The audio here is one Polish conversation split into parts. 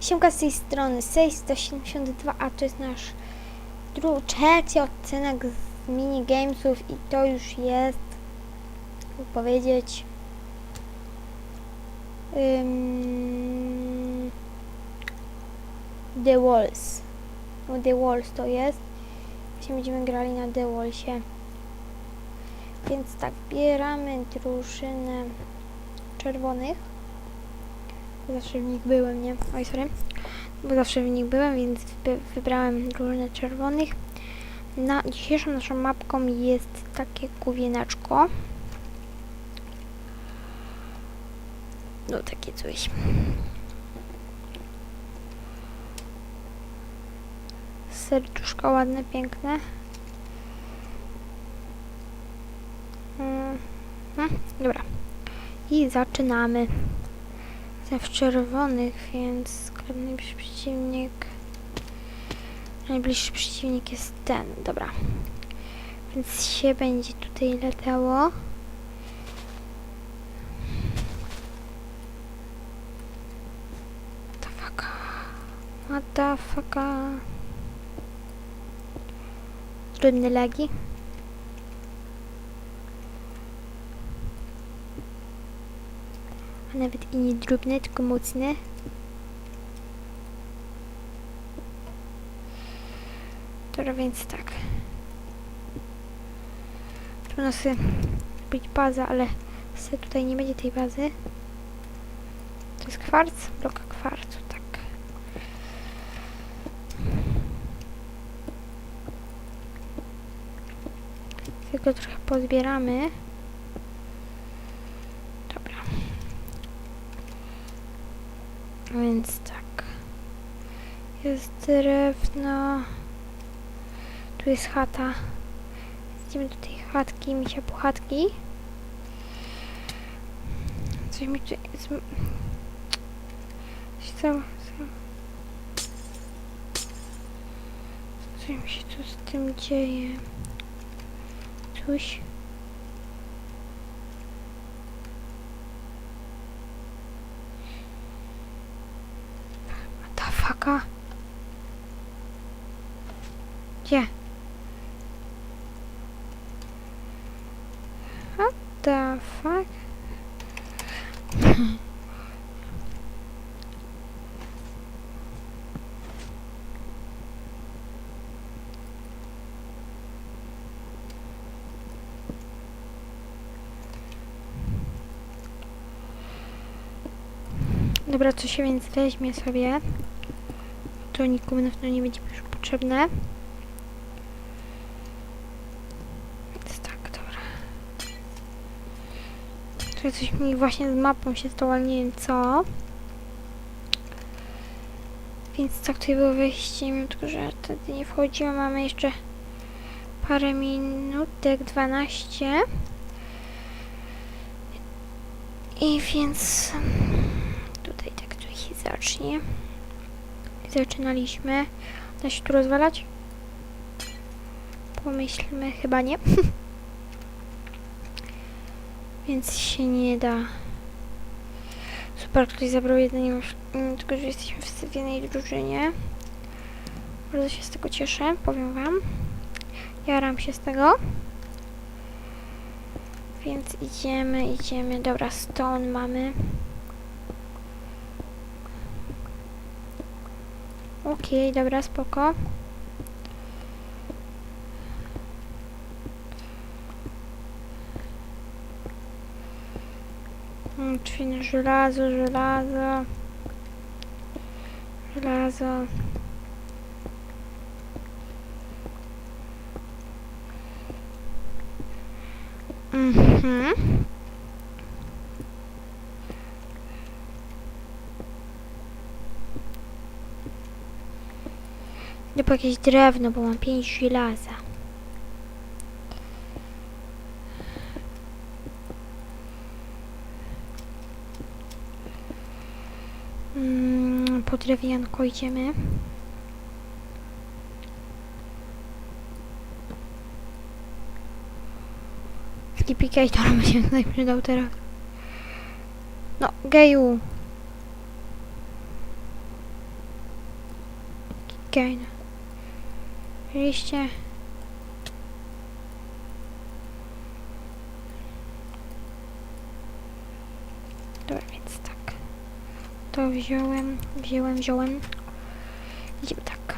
Siemka z tej strony 672, a to jest nasz dru- trzeci odcinek z minigamesów i to już jest, jakby powiedzieć, ym, The Walls. No, The Walls to jest. Właśnie będziemy grali na The Wallsie. Więc tak, bieramy drużynę czerwonych. Zawsze w nich byłem, nie? Oj, sorry. Bo zawsze w nich byłem, więc wy- wybrałem drużynę czerwonych. Na dzisiejszą naszą mapką jest takie główienaczko. No, takie coś. Serduszka ładne, piękne. Mm, mm, dobra. I zaczynamy. Jestem w czerwonych, więc najbliższy przeciwnik. Najbliższy przeciwnik jest ten, dobra. Więc się będzie tutaj latało. What the? Trudne lagi. Nawet i nie drobne, tylko mocne. Dobra, więc tak. Tu nas być baza, ale se tutaj nie będzie tej bazy. To jest kwarc? Blok kwarcu, tak. Tylko trochę pozbieramy. Dobra. Więc tak. Jest drewno. Tu jest chata. Idziemy do tej chatki, misia puchatki. Coś mi tu... tam... Coś mi się tu z tym dzieje. Coś... Fucka? Gdzie? What the fuck? Dobra, co się więc weźmie sobie? To nikomu na pewno nie będzie już potrzebne. Więc tak, dobra. Tutaj coś mi właśnie z mapą się stało, ale nie wiem co. Więc tak, tutaj było wejście, mimo tylko, że wtedy nie wchodziłam. Mamy jeszcze parę minutek, 12. I więc tutaj tak się zacznie. Zaczynaliśmy. Da się tu rozwalać? Pomyślmy, chyba nie. Więc się nie da. Super, ktoś zabrał jedynie, mm, tylko że jesteśmy w jednej drużynie. Bardzo się z tego cieszę, powiem wam. Jaram się z tego. Więc idziemy, idziemy. Dobra, stone mamy. Okej, dobra, spoko. Mm, Czyli żelazo, żelazo. Żelazo. Mhm. Po jakieś drewno, bo mam pięć żelaza. Mm, po drewianko idziemy. Skipicator mi się tutaj teraz. No, geju. Okej. Oczywiście. Dobra, więc tak. To wziąłem, wziąłem, wziąłem. Idziemy tak.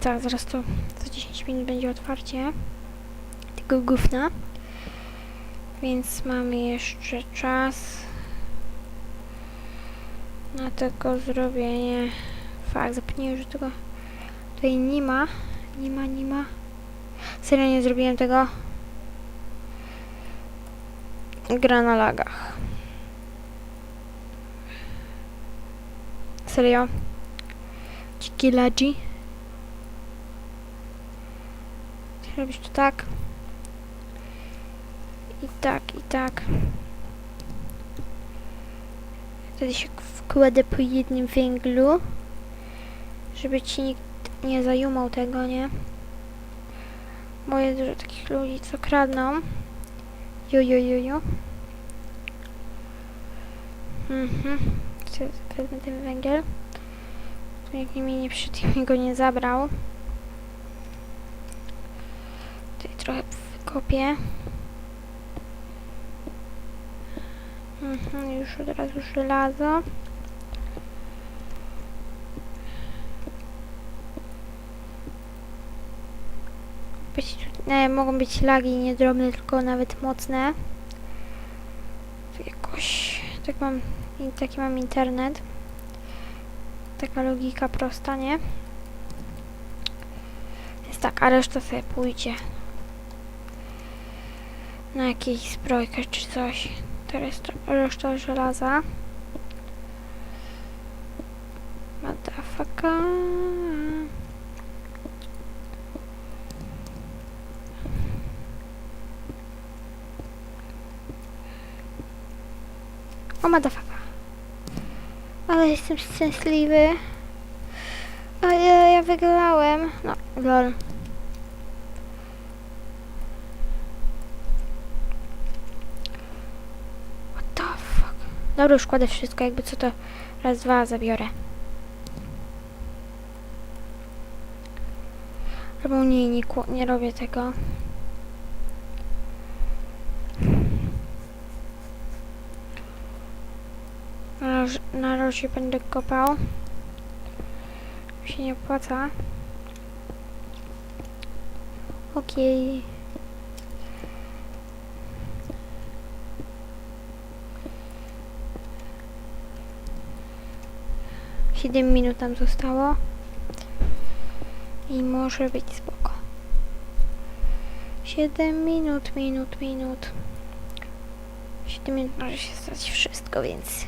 Tak, zaraz to za 10 minut będzie otwarcie tego gówna. Więc mamy jeszcze czas na tego zrobienie. Fakt, zapomniałem, że tego tutaj nie ma. Nie ma, nie ma. Serio nie zrobiłem tego. Gra na lagach. Serio. Dziki ladzi. Robić to tak. I tak, i tak. Wtedy się wkładę po jednym węglu. Żeby ci nikt nie zajumał tego, nie? Bo jest dużo takich ludzi, co kradną. Jo, jo, jo, jo. Mhm. Wezmę ten węgiel. Jak mi nie przyszedł i mi go nie zabrał. Tutaj trochę wykopię. Mhm, już od razu żelazo. Być, tu- e, mogą być lagi nie drobne, tylko nawet mocne. Jakoś tak mam, taki mam internet. Taka logika prosta, nie? Więc tak, a reszta sobie pójdzie na jakieś zbrojkę czy coś. Teraz to reszta żelaza. Motherfucker. O motherfucker. Ale jestem szczęśliwy. A ja, ja wygrałem. No, lol. What the fuck? Dobra, już kładę wszystko, jakby co to raz, dwa zabiorę. Albo nie, nie, nie robię tego. Na razie, będę kopał. się nie opłaca. Okej. Siedem minut tam zostało. I może być spoko. Siedem minut, minut, minut. Siedem minut może się stać wszystko, więc...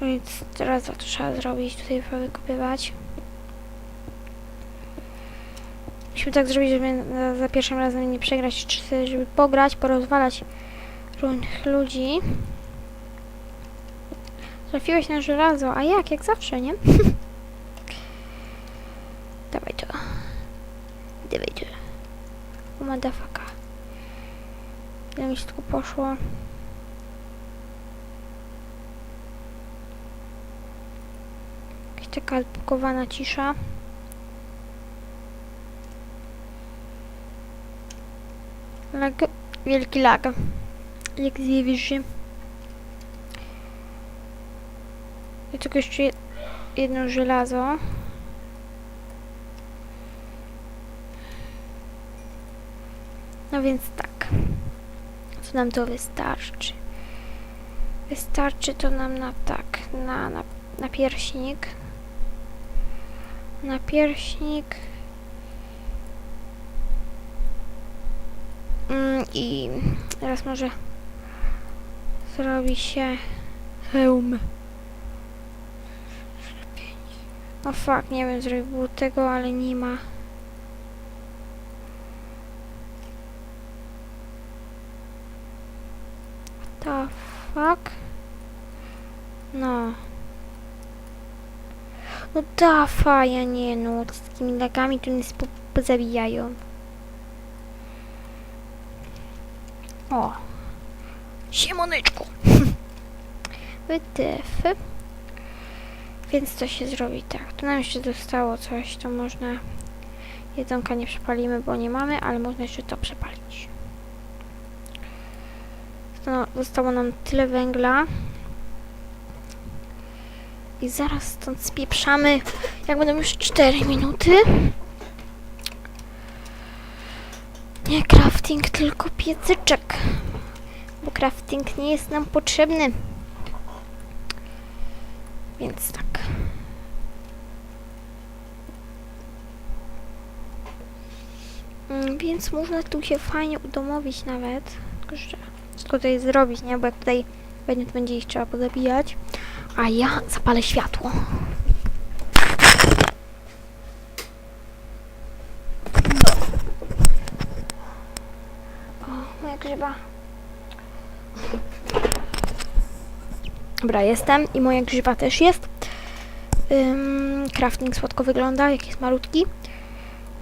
Więc teraz to trzeba zrobić, tutaj wykopywać. Musimy tak zrobić, żeby za pierwszym razem nie przegrać, czy żeby pograć, porozwalać różnych ludzi. Trafiłeś na żelazo, a jak? Jak zawsze, nie? Dawaj to. Dawaj to. O madafaka. Ile mi się tylko poszło? Jakaś taka odbukowana cisza. Lag, wielki lag. Jak zjewiszy. I tylko jeszcze je- jedno żelazo. No więc tak. Co nam to wystarczy? Wystarczy to nam na tak, na, na, na pierśnik. Na pierśnik. Mm, I teraz może zrobi się hełm. O fuck, nie wiem, zrobił tego, ale nie ma. The fuck? No. No dafa, ja nie no, z takimi lagami to nas po- pozabijają. O. Siemoneczku. WTF. Więc co się zrobi tak. Tu nam jeszcze zostało coś, to można... Jedzonka nie przepalimy, bo nie mamy, ale można jeszcze to przepalić. Zostało nam tyle węgla. I zaraz stąd spieprzamy. Jak będą już 4 minuty. Nie crafting, tylko piecyczek. Bo crafting nie jest nam potrzebny. Więc tak. Mm, Więc można tu się fajnie udomowić nawet. Tylko, że co tutaj zrobić, nie? Bo jak tutaj to będzie ich trzeba pozabijać. A ja zapalę światło. O, moja grzyba. Dobra, jestem i moja grzyba też jest. Ym, crafting słodko wygląda, jak jest malutki.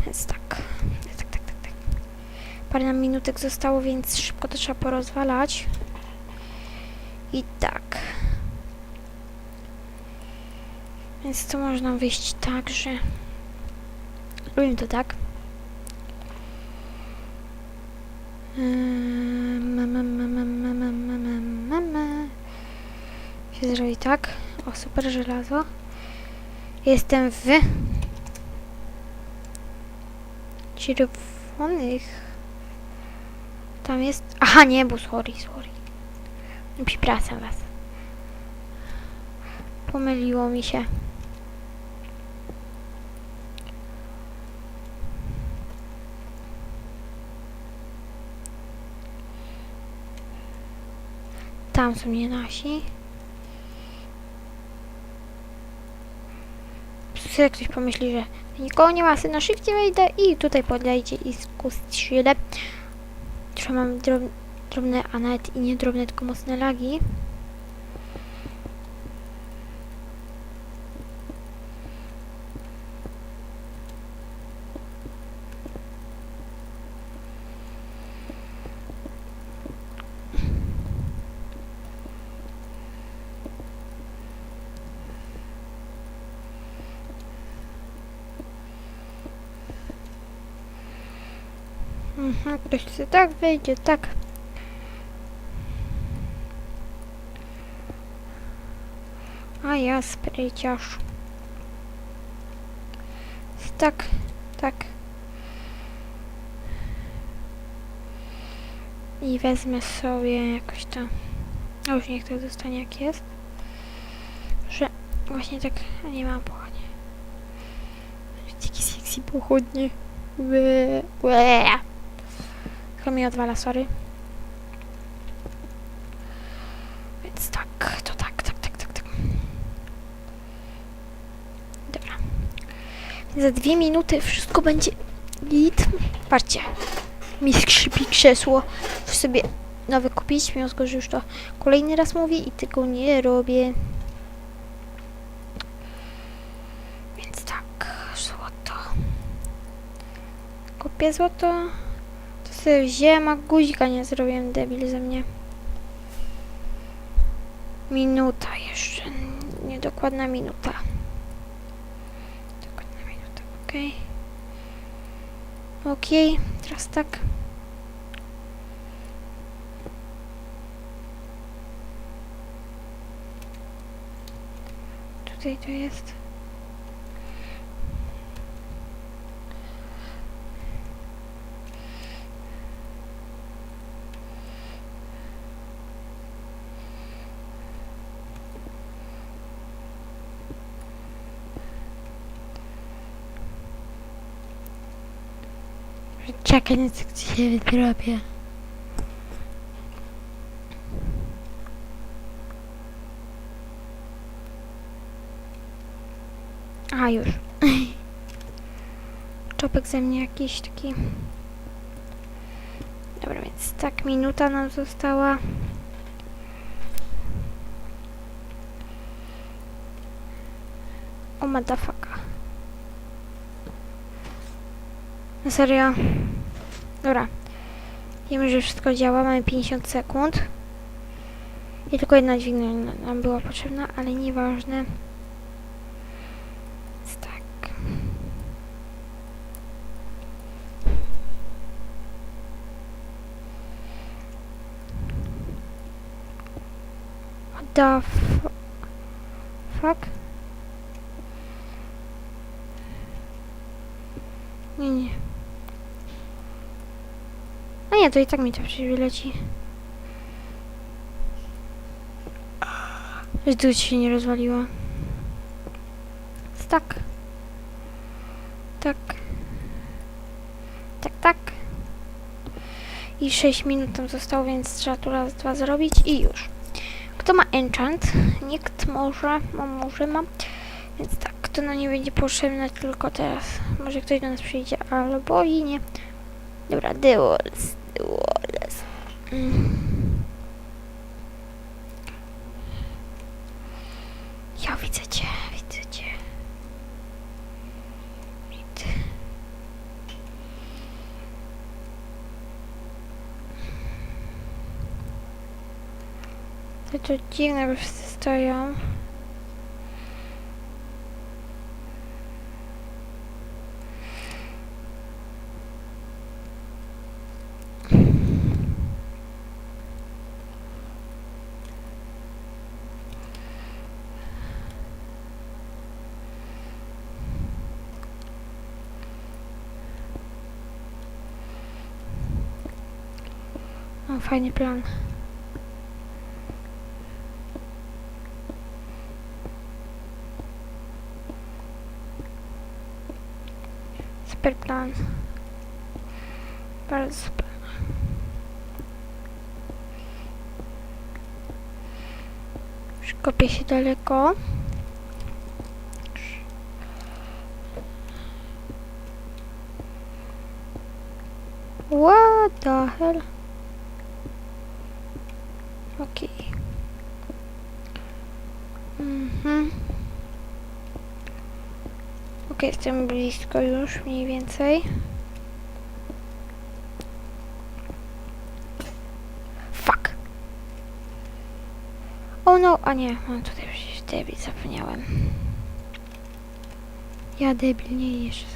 Więc tak. Parę nam minutek zostało, więc szybko to trzeba porozwalać. I tak. Więc to można wyjść tak, że... Robimy to tak. Się zrobi tak. O, super żelazo. Jestem w... Czerwonych tam jest... Aha, nie, bo sorry, sorry. Przepraszam was. Pomyliło mi się. Tam są nie nasi. Sobie ktoś pomyśli, że nikogo nie ma, sobie na szybcie wejdę i tutaj podlejcie i skustrzyle. Że mam drob, drobne, a nawet i nie drobne, tylko mocne lagi. Mhm, ktoś chce tak wejdzie, tak. A ja spryciarz. Tak, tak. I wezmę sobie jakoś to. A już niech to zostanie jak jest. Że właśnie tak nie mam pochodnie. Taki sexy pochodnie. Łe, łe. Tylko mi odwala, sorry. Więc tak, to tak, tak, tak, tak, tak. Dobra. Za dwie minuty wszystko będzie git. Patrzcie. Mi skrzypi krzesło. W sobie nowe kupić, mimo że już to kolejny raz mówię i tego nie robię. Więc tak, złoto. Kupię złoto. To sobie wzięłam, a guzika nie zrobiłem, debil ze mnie. Minuta jeszcze. Niedokładna minuta. Dokładna minuta, okej. Okej, teraz tak. Tutaj to jest. Czekaj, na co się wyrobię. A, już. Czopek ze mnie jakiś taki... Dobra, więc tak, minuta nam została. O madafaka. Na serio? Dobra. Wiemy, że wszystko działa, mamy 50 sekund. I tylko jedna dźwignia na- nam była potrzebna, ale nieważne. Tak. What the fu- fuck? Nie, nie. To i tak mi to. Że tu się nie rozwaliła. Tak. Tak. Tak, tak. I 6 minut tam zostało, więc trzeba tu raz, dwa zrobić i już. Kto ma enchant? Nikt może, ma, może ma. Więc tak, to no nie będzie potrzebne tylko teraz. Może ktoś do nas przyjdzie, albo i nie. Dobra, Walls, Walls. Mm. Ja widzę cię, widzę cię. To, to dziwne, bo wszyscy stoją. Fajny plan. Super plan. Bardzo super. Już kopię się daleko. What the hell? Okej. Mhm. Okej, jestem blisko już mniej więcej. Fuck. O no, a nie, mam tutaj przecież debil, zapomniałem. Ja debil, nie jeszcze.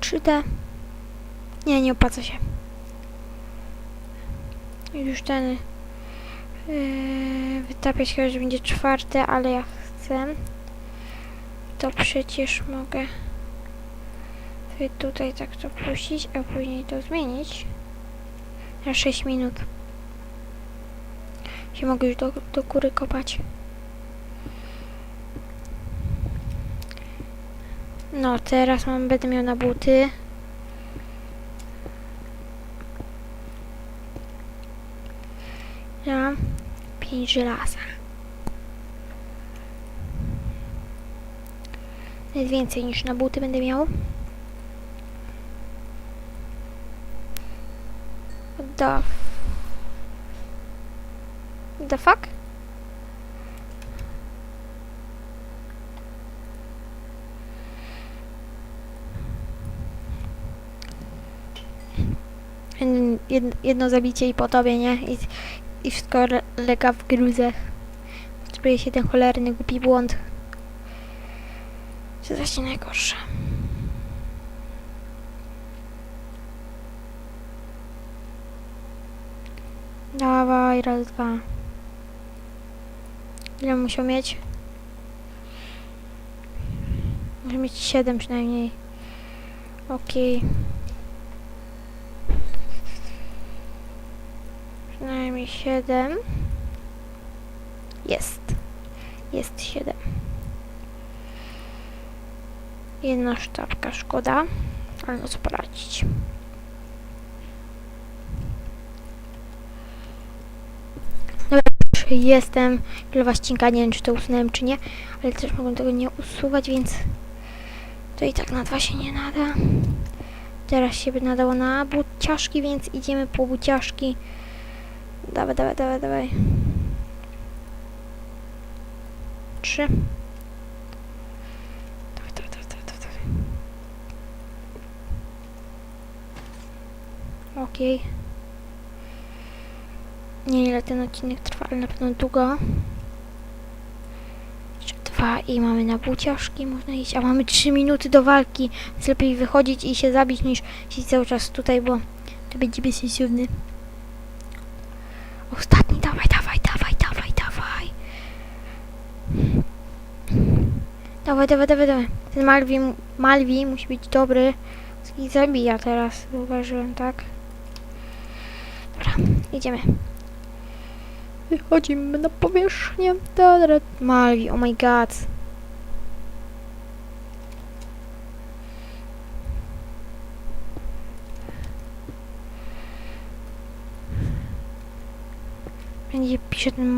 Trzy D. Nie, nie opłaca się. Już ten yy, wytapiać chyba, że będzie czwarte, ale ja chcę. To przecież mogę tutaj tak to puścić, a później to zmienić na 6 minut. Się mogę już do, do góry kopać. No, teraz mam, będę miał na buty. Ja mam 5 żelaza. Jest więcej niż na buty będę miał. The The fuck? Jedno zabicie i po tobie, nie? I, i wszystko le- lega w gruzach. Spróbuję się ten cholerny głupi błąd. To właśnie najgorsze. Dawaj, raz, dwa. Ile musiał mieć? Może mieć siedem przynajmniej. Okej. Przynajmniej siedem. Jest. Jest siedem. Jedna sztabka, szkoda. Ale no co poradzić. Dobra, już jestem. Chwilowa ścinka, nie wiem czy to usunąłem czy nie. Ale też mogłem tego nie usuwać, więc to i tak na dwa się nie nada. Teraz się by nadało na buciaszki, więc idziemy po buciaszki. Dawaj, dawaj, dawaj, dawaj. Trzy. Dawaj, dawaj, dawaj, dawaj, dawaj. Okej. Nie wiem ile ten odcinek trwa, ale na pewno długo. Jeszcze dwa i mamy na buciaszki, można iść. A mamy trzy minuty do walki, więc lepiej wychodzić i się zabić niż siedzieć cały czas tutaj, bo to będzie bezsensowny. Ostatni, dawaj, dawaj, dawaj, dawaj, dawaj. Dawaj, dawaj, dawaj, dawaj. Ten Malwi, Malwi musi być dobry. I zabija teraz, zauważyłem, tak? Dobra, idziemy. Wychodzimy na powierzchnię. Malwi, oh my god. Będzie pisze ten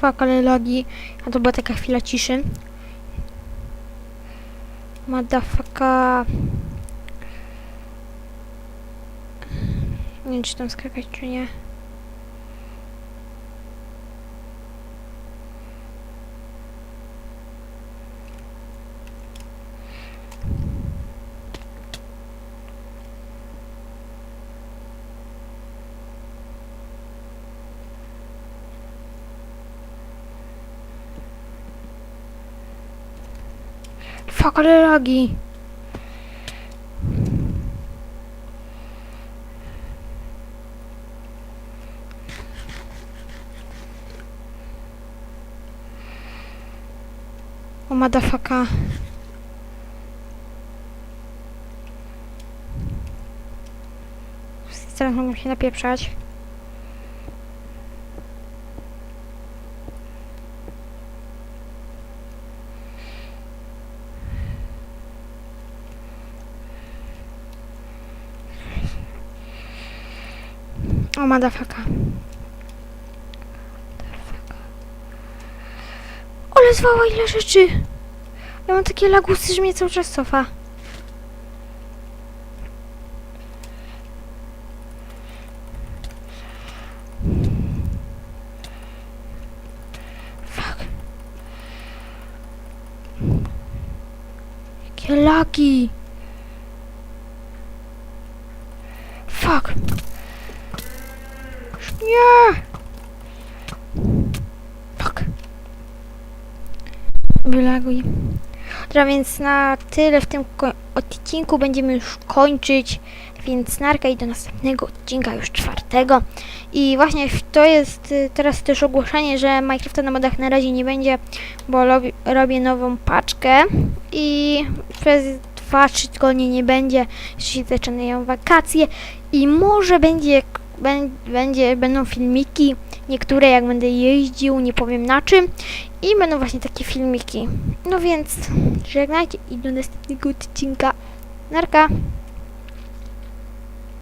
Fuck, ale lagi. A to była taka chwila ciszy. Madafaka. Nie wiem, czy tam skakać, czy nie. Fuck, ale lagi. O madafaka. Teraz mogą się napieprzać. O madafaka. Ale zwała ile rzeczy! Ja mam takie lagusy, że mnie cały czas cofa. Fuck. Jakie lagi! Fuck! Nie! Fuck. wylaguj. Dobra, więc na tyle w tym odcinku będziemy już kończyć. Więc narka i do następnego odcinka, już czwartego. I właśnie to jest y, teraz też ogłoszenie, że Minecrafta na modach na razie nie będzie, bo robi, robię nową paczkę i przez 2-3 tygodnie nie będzie, się zaczynają wakacje i może będzie, bę- będzie, będą filmiki, niektóre jak będę jeździł, nie powiem na czym i będą właśnie takie filmiki. No więc żegnajcie i do następnego odcinka. Narka!